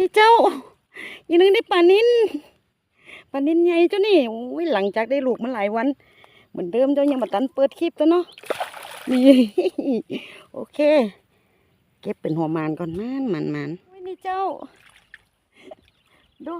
นี่เจ้าอีนึงได้ปลานินปลานินใหญ่เจ้านี่โอ้ยหลังจากได้ลูกมาหลายวัน เหมือนเดิมเจ้ายังมาตันเปิดคลิปตัวเนาะนี่โอเค เก็บเป็นหัวมานก่อนมันมันมันนี่เจ้าดู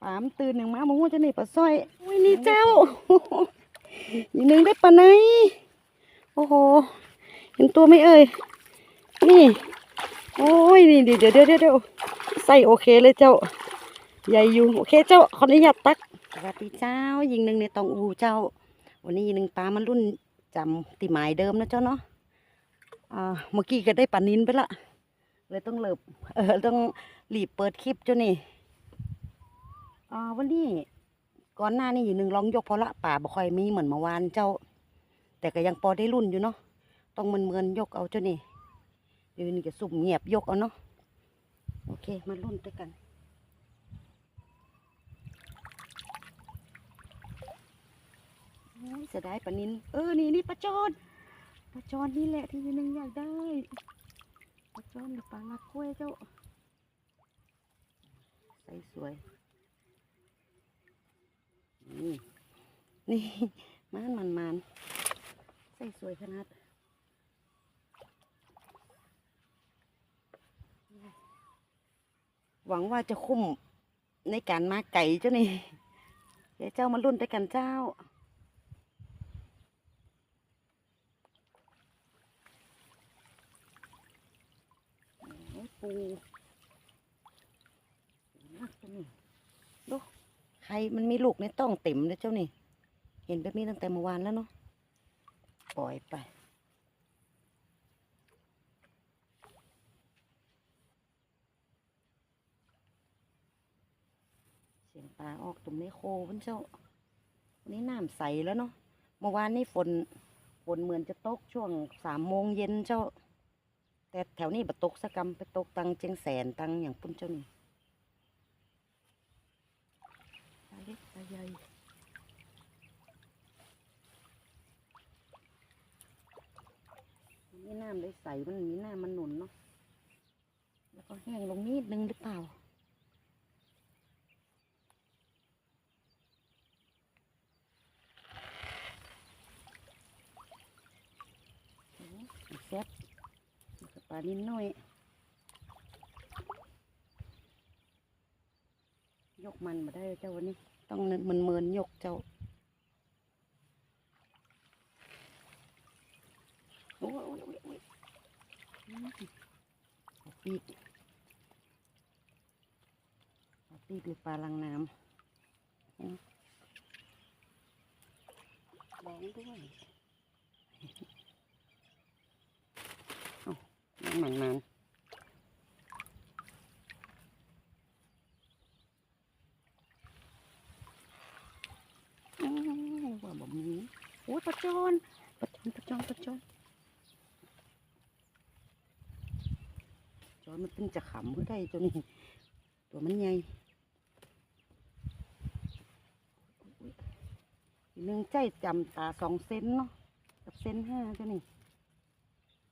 ปามตื่นหนึ่งมาบอกว่าจะนี่ปลาสร้อยโอ้ยนี่เจ้าอีนึงได้ปลาไหนโอ้โหเห็นตัวไหมเอ่ยนี่ โอ้ยนี่เดี๋ยวเดี๋ยวเดี๋ยวใส่โอเคเลยเจ้า ใหญ่อยู่โอเคเจ้าขออนุญาตตักสวัสดีเจ้ายิงหนึ่งในตองอูเจ้า วันนี้ยิงหนึ่งปลามันรุ่นจำตีหมายเดิมนะเจ้าเนาะเมื่อกี้ก็ได้ปลานินไปละ เลยต้องเลิบเออต้องรีบเปิดคลิปเจ้านี่วันนี้ก่อนหน้านี้อยู่หนึ่งลองยกพอละป่าบ่ค่อยมีเหมือนเมื่อวานเจ้า แต่ก็ยังพอได้รุ่นอยู่เนาะต้องเมินๆยกเอาเจ้านี่ ดี๋ยวนี้จะสุ่มเงียบยกเอาเนาะโอเคมาลุ้นด้วยกันโอ้ยเสียดายปลานินเออนี่นี่ปลาจอนปลาจอนนี่แหละที่นึงอยากได้ปลาจอนหรือปลาลักกล้วยเจ้าใส่สวยนี่นี่มันมันมันใส่สวยขนาด หวังว่าจะคุ้มในการมาไก่เจ้านี่เดี๋ยวเจ้ามารุ่นด้วยกันเจ้า ปูมากเจ้านี่ดูใครมันมีลูกในต้องเต็มเลยเจ้านี่ เห็นแบบนี้ตั้งแต่เมื่อวานแล้วเนาะ ปล่อยไป เสียง ปลาออกตุ่มในโคพิ่นเจ้าวันนี้น้ำใสแล้วเนาะเมื่อวานนี่ฝนฝนเหมือนจะตกช่วงสามโมงเย็นเจ้า แต่แถวนี้บัตกสกกรรมไปตกตังเจียงแสนตังอย่างพุ่นเจ้านี่ปลาเล็กปลาใหญ่นี่น้ำได้ใสมันมีน้ำมันหนุนเนาะแล้วก็แห้งลงนิดนึงหรือเปล่า แซ่บกับ ปลานินน้อย ยกมันมาได้เจ้าวันนี้ ต้องเมินเมินยกเจ้าโอ้ยโอ้ยโอ้ยโอ้ยอืมเอาปีกเอาปีกหรือปลาลังน้ำอืมแดงด้วย มันมันอืมว่าแบบนี้โอ้ยปลาจอนปลาจอนปลาจอนปลาจอนจอนมันตึงจะขำเพื่อได้ตัวนี้ ตัวมันใหญ่อีกหนึ่งใจจำตาสองเซนเนาะกับเซนห้าตัวนี้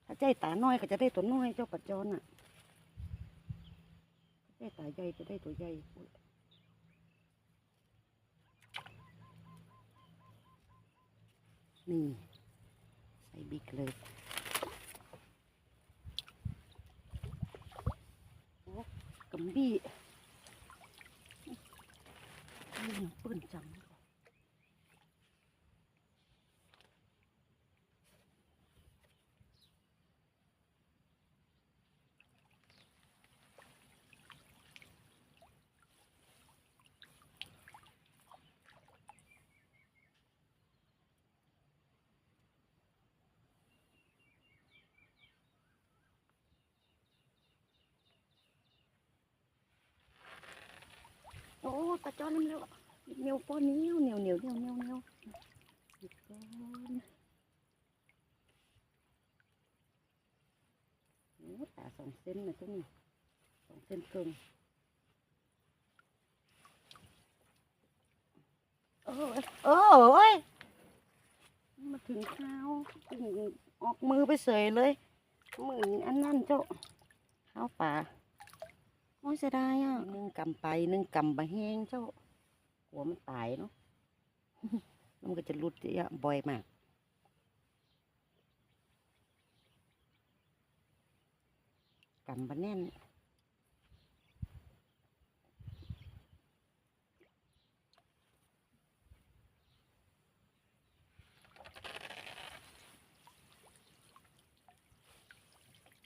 ถ้าใจตาน้อยก็จะได้ตัวน้อยเจ้าปัจจรน่ะใจตาใหญ่จะได้ตัวใหญ่อุ๊ย นี่ ใส่บิ๊กเลยโอ้กำบี้นี่ปืนจัง โอ้ปลาจอนเร็วเหนียวป้อนเหนียวเหนียวเหนียวเหนียวเหนียวเหนียวหยิบก้อนโอ้ตาสองเส้นนะเจ้านี่สองเส้นครึ่งโอ้ยโอ้ยมาถึงเท้าออกมือไปเสยเลยมืออันนั่นเจ้าข้าป่า อ้ยเสียดายอะนึ่งกำไปนึ่งกำบะแห้งเจ้า หัวมันตายเนาะมันก็จะหลุดเยอะบ่อยมากกำบะแน่น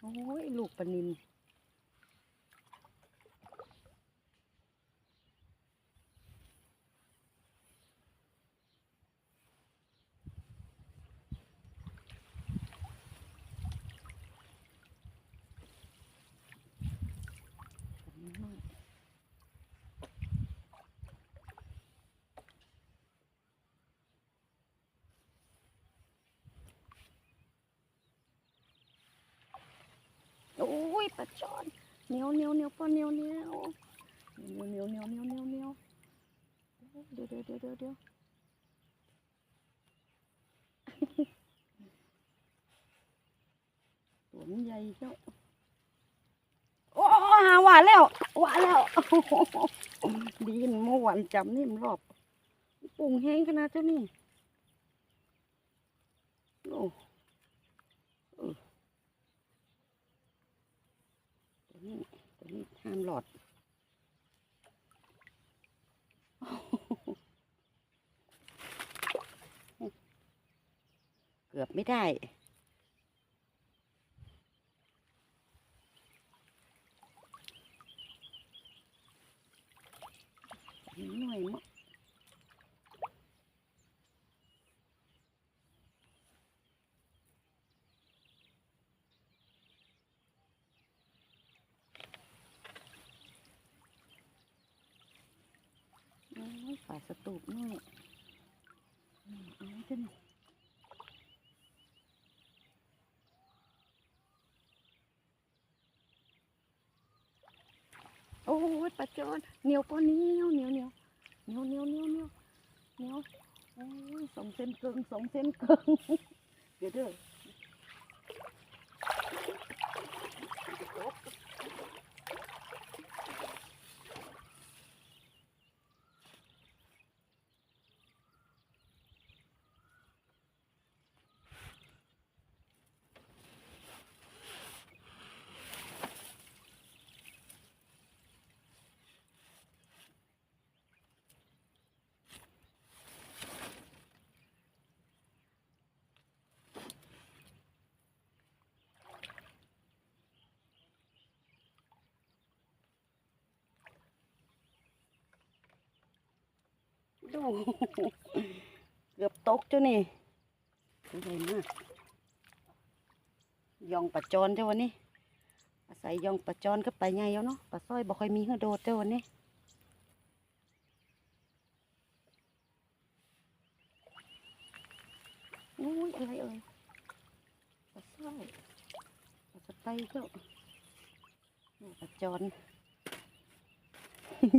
โอ้ย ลูกปลานิน โอ้ยปลาจอนเหนียวเหนียวเหนียวปลาเหนียวเหนียวเหนียวเหนียวเหนียวเหนียวเหนียวเหนียวเดี๋ยวเดี๋ยวเดี๋ยวเดี๋ยวเดี๋ยวตัวมันใหญ่เจ้าโอ้หาหวานแล้วหวานแล้วดีนเมื่อวานจำนี่มันรอบปรุงแห้งขนาดเจ้านี่โอ้ ไม่ได้ หน่วยมั้งฝาสตูปนี่เอาวจะหน่ อ้ยปลาจอนเหนียวก็เหนียวเหนียวเหนียวเหนียวเหนียวเหนียวเหนียวเหนียวโอ้ยสองเซนเกินสองเซนเกินเดี๋ยวเด้อ ดู เกือบตกเจ้านี่ตัวใหญ่มากยองปลาจอนเจ้าวันนี้ อาศัยยองปลาจอนก็ไปไงแล้วเนาะปลาสร้อยบ่ค่อยมีให้โดดเจ้าวันนี้อุ้ยอะไรเอ่ยปลาสร้อยปลาสไตเจ้าปลาจอน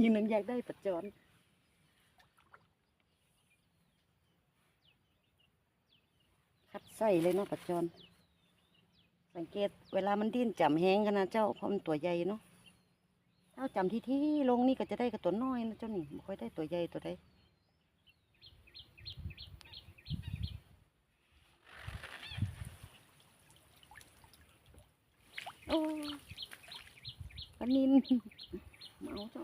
ยิงหนึ่งอยากได้ปลาจอน คัดไส้เลยเนาะปัจจอนสังเกตเวลามันดิ้นจำแห้งกันนะเจ้าเพราะมันตัวใหญ่เนาะถ้าจำที่ที่ลงนี่ก็จะได้กับตัวน้อยนะเจ้านี่ไม่ค่อยได้ตัวใหญ่ตัวใดโอ้ปนินเมาเจ้า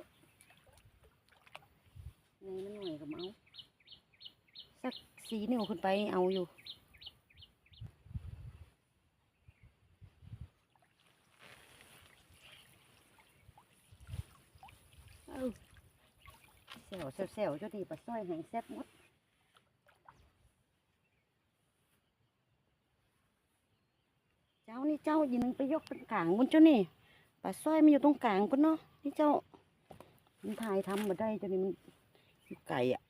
ไงมันหน่อยกับเมาสักสีนิ้วขึ้นไปเอาอยู่ เอ้า เซลเซลเซลเจ้าดีปลาสร้อยแห้งแซ่บหมดเจ้านี่เจ้าอีหนึงไปยกตรงกลางบนเจ้านี่ปลาสร้อยมันอยู่ตรงกลางปุ่นเนาะนี่เจ้ามันถ่ายทำมาได้เจ้านี่มันไก่อะ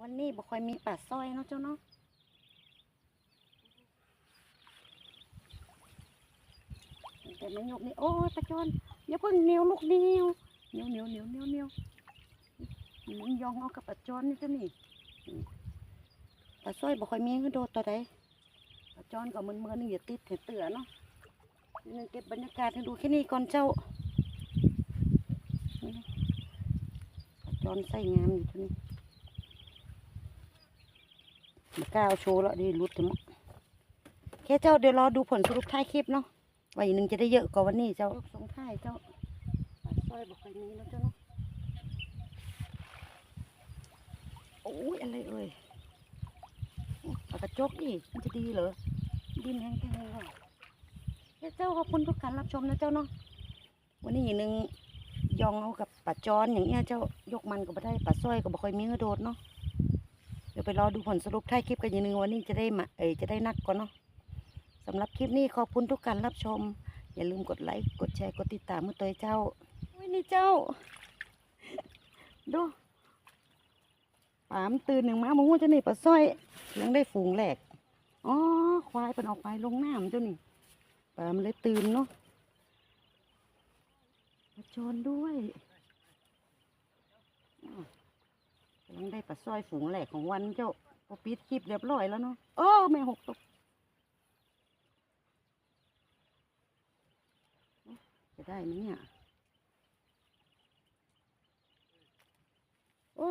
วันนี้บ่ค่อยมีปลาสร้อยเนาะเจ้าเนาะแต่ไม่ยกนี่โอ้ยปลาจอนอย่าเพิ่งเนียวลูกเนียว เหนียวเหนียวเหนียวเหนียวเหนียวมันยองเอากับปลาจอนนี่เจ้านี่ปลาสร้อยบ่ค่อยมีให้โดดตัวใดปลาจอนก็มันเมือนี่อย่าติดเถื่อเตือเนาะเดี๋ยวนึงเก็บบรรยากาศให้ดูแค่นี้ก่อนเจ้าจอนใส่งามอยู่ที่นี่มาก้าเอาโชว์แล้วดีรุดถึงมั้งแค่เจ้าเดี๋ยวรอดูผลสรุปท้ายคลิปเนาะวันหนึ่งจะได้เยอะกว่าวันนี้เจ้าสงท้ายเจ้า ปลาสร้อยบอกใครมีแล้วเจ้าเนาะโอ้ยอะไรเอ่ยปากระจกอีกมันจะดีเหรอดินแห้งแค่ไหนวะเจ้าขอบคุณทุกการรับชมนะเจ้าเนาะวันนี้อย่างหนึ่งยองเอากับปลาจอนอย่างเงี้ยเจ้ายกมันก็บ่ได้ปลาสร้อยก็บ่ค่อยมีกระโดดเนาะเดี๋ยวไปรอดูผลสรุปท้ายคลิปกันอย่างหนึ่งวันนี้จะได้มาเอยจะได้นักก่อนเนาะสำหรับคลิปนี้ขอบคุณทุกการรับชม อย่าลืมกดไลค์กดแชร์กดติดตามมือตัวเจ้า นี่เจ้า ดูปามตื่นหนึ่งมาโมโหจะนี่ปลาสร้อยยังได้ฝูงแหลกอ๋อควายเป็นออกไปลงน้ำเจ้านี่ปามเลยตื่นเนาะปลาชอนด้วยอ้าวกำลังได้ปลาสร้อยฝูงแหลกของวันเจ้าพอปิดคลิปเรียบร้อยแล้วเนาะโอ้แม่หกตกจะได้ไหมเนี่ย โอ้ ขอ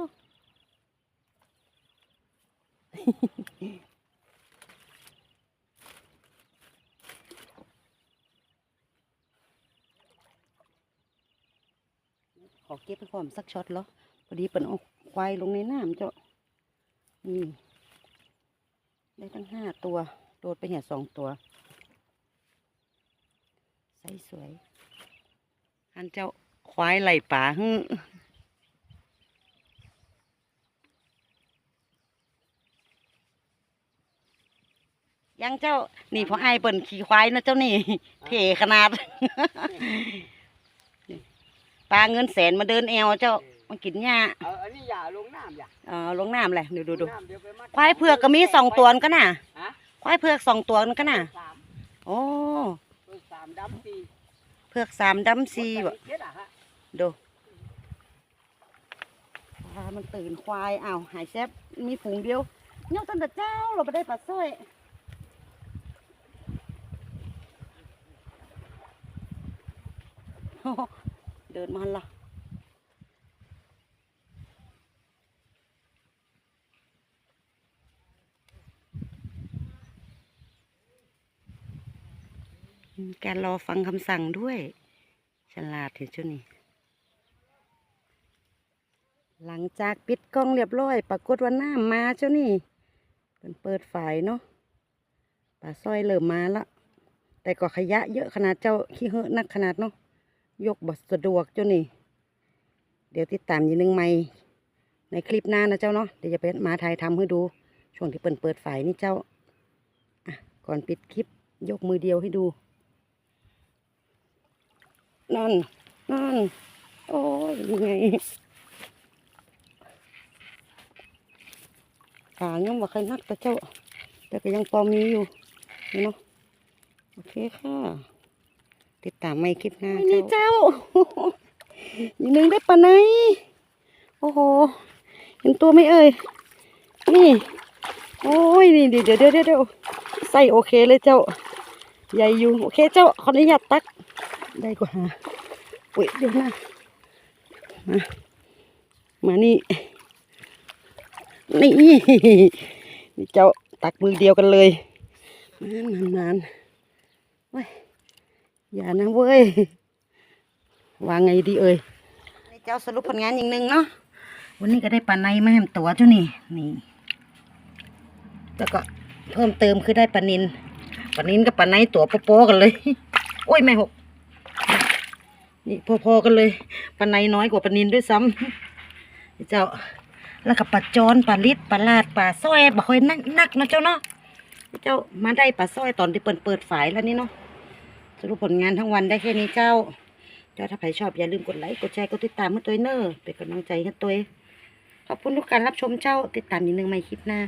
เก็บไปพร้อมสักช็อตเหรอพอดีเปิ่นเอาควายลงในน้ำเจ้านี่ได้ตั้งห้าตัว โดดไปเนี่ยสองตัวใสสวยอันเจ้าควายไหลป่าฮึ ยังเจ้านี่พอไอายเปิ่นขี่ควายนะเจ้านี่เท่ขนาดปลาเงินแสนมาเดินแอวเจ้ามากินหญ้าเอออันนี้อย่าลงน้ำอย่าเออลงน้ำเลยดูดูดูลงน้ำเดี๋ยวไปมัดควายเผือกก็มีสองตัวนั่นก็น่ะฮะควายเผือกสองตัวนั่นก็น่ะสามโอ้เออสามดำสี่เผือกสามดำซีบ่เจ็ดอะฮะดูปลามันตื่นควายอ้าวหายแซบมีฝูงเดียวเนาะตั้งแต่เจ้าเราไปได้ปลาสร้อยโอ้โห เดินมาละมีการรอฟังคำสั่งด้วย ฉลาดเห็นชุนี่หลังจากปิดกล้องเรียบร้อย ปรากฏว่าหน้ำมาเจ้านี่เป็นเปิดฝายเนาะปลาสร้อยเริ่มมาละแต่ก็ขยะเยอะขนาดเจ้าขี้เหอะนักขนาดเนาะ ยกบทสะดวกเจ้านี่ เดี๋ยวติดตามยีนึงใหม่ในคลิปหน้านะเจ้าเนาะเดี๋ยวจะไปมาถ่ายทำให้ดู ช่วงที่เปิดเปิดฝายนี่เจ้าอะก่อนปิดคลิปยกมือเดียวให้ดูนั่นนั่นโอ้ยยังไงขายังว่าใครนักแต่เจ้า แต่ก็ยังพอมีอยู่เนาะโอเคค่ะ ติดตามไม่คลิปหน้านี่เจ้าอีกหนึ่งได้ปะไหนโอ้โห เห็นตัวไหม่เอ่ย นี่ โอ้ย นี่เดี๋ยวเดี๋ยวเดี๋ยวเดี๋ยวใส่โอเคเลยเจ้า ใหญ่อยู่ โอเคเจ้า ขออนุญาตตัก ได้กว่าหาอุ้ยเดี๋ยวนะมามานี่ นี่ นี่เจ้าตักมือเดียวกันเลย นานนานๆเว้ย อย่านะเว้ยวางไงดีเอ่ยเจ้าสรุปผลงานอย่างหนึ่งเนาะวันนี้ก็ได้ปลาในมาแหมตัวเจ้านี่นี่แล้วก็เพิ่มเติมคือได้ปลานินปลานินกับปลาในตัวโป๊ะกันเลย โอ้ยไม่หกนี่พอๆกันเลยปลาในน้อยกว่าปลานินด้วยซ้ำนี่เจ้าแล้วก็ปลาจอนปลาลิดปลาลาดปลาสร้อยบ่ค่อยนักนักนะเจ้าเนาะเจ้ามาได้ปลาสร้อยตอนที่เปิดเปิดฝายแล้วนี่เนาะ สรุปผลงานทั้งวันได้แค่นี้เจ้า เจ้าถ้าใครชอบอย่าลืมกดไลค์กดแชร์กดติดตามเมื่อตัวเนอร์เป็นกำลังใจให้ตัวขอบคุณทุกการรับชมเจ้าติดตามอีกหนึ่งใหม่คลิปหน้า